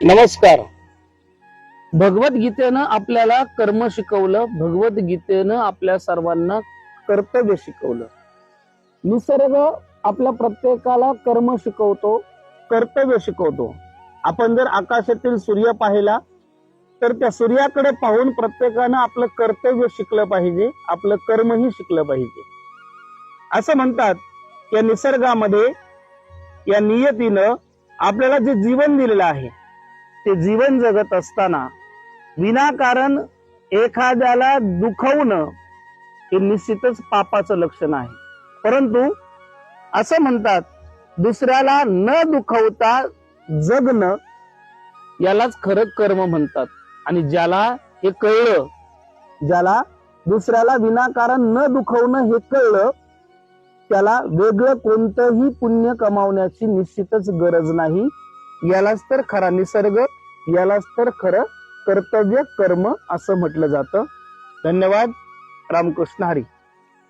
नमस्कार. भगवद्गीतेनं आपल्याला कर्म शिकवलं भगवद्गीतेनं आपल्या सर्वांना कर्तव्य शिकवलं. निसर्ग आपल्या प्रत्येकाला कर्म शिकवतो कर्तव्य शिकवतो. आपण जर आकाशातील सूर्य पाहिला तर त्या सूर्याकडे पाहून प्रत्येकानं आपलं कर्तव्य शिकलं पाहिजे आपलं कर्मही शिकलं पाहिजे. असं म्हणतात या निसर्गामध्ये या नियतीनं आपल्याला जे जीवन दिलेलं आहे ते जीवन जगत असताना विनाकारण एखाद्याला दुखवणं हे निश्चितच पापाचं लक्षण आहे. परंतु असं म्हणतात दुसऱ्याला न दुखवता जगणं यालाच खरं कर्म म्हणतात. आणि ज्याला हे कळलं ज्याला दुसऱ्याला विनाकारण न दुखवणं हे कळलं त्याला वेगळं कोणतंही पुण्य कमावण्याची निश्चितच गरज नाही. यालाच तर खरा निसर्ग यालाच तर खरं कर्तव्य कर्म असं म्हटलं जातं. धन्यवाद. रामकृष्ण हरी.